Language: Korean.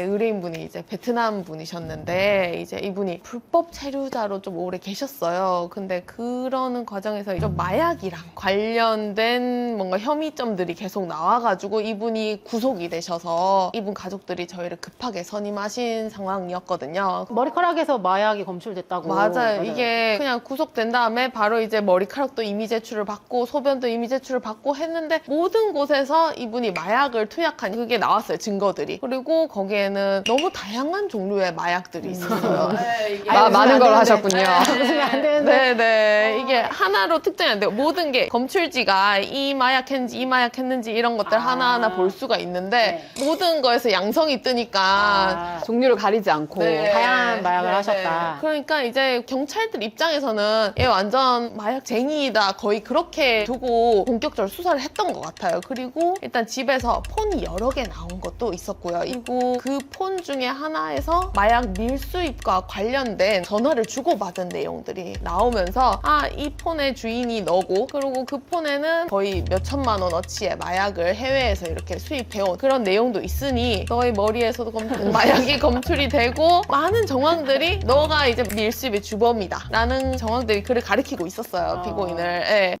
네, 의뢰인분이 이제 베트남 분이셨는데 이제 이분이 불법 체류자로 좀 오래 계셨어요. 근데 그러는 과정에서 좀 마약이랑 관련된 뭔가 혐의점들이 계속 나와가지고 이분이 구속이 되셔서 이분 가족들이 저희를 급하게 선임하신 상황이었거든요. 머리카락에서 마약이 검출됐다고. 맞아요. 이게 그냥 구속된 다음에 바로 이제 머리카락도 이미 제출을 받고 소변도 이미 제출을 받고 했는데 모든 곳에서 이분이 마약을 투약한 그게 나왔어요. 증거들이. 그리고 거기에 는 너무 다양한 종류의 마약들이 있었어요. 네, 이게 마- 아니, 많은 걸안 하셨군요. 되는데. 웃으면 안 되는데. 네네. 이게 하나로 특정이 안 돼요. 모든 게 검출지가 이 마약했는지 이 마약했는지 이런 것들 아. 하나하나 볼 수가 있는데 모든 거에서 양성이 뜨니까 아, 종류를 가리지 않고 네. 다양한 마약을 네, 하셨다. 네. 그러니까 이제 경찰들 입장에서는 얘 완전 마약쟁이다 거의 그렇게 두고 본격적으로 수사를 했던 것 같아요. 그리고 일단 집에서 폰이 여러 개 나온 것도 있었고요. 그리고 그폰 중에 하나에서 마약 밀수입과 관련된 전화를 주고받은 내용들이 나오면서 아 이 폰의 주인이 너고 그리고 그 폰에는 거의 몇 천만 원어치의 마약을 해외에서 이렇게 수입해온 그런 내용도 있으니 너의 머리에서도 검- 마약이 검출이 되고 많은 정황들이 너가 이제 밀수입의 주범이다 라는 정황들이 그를 가리키고 있었어요 어. 피고인을 예.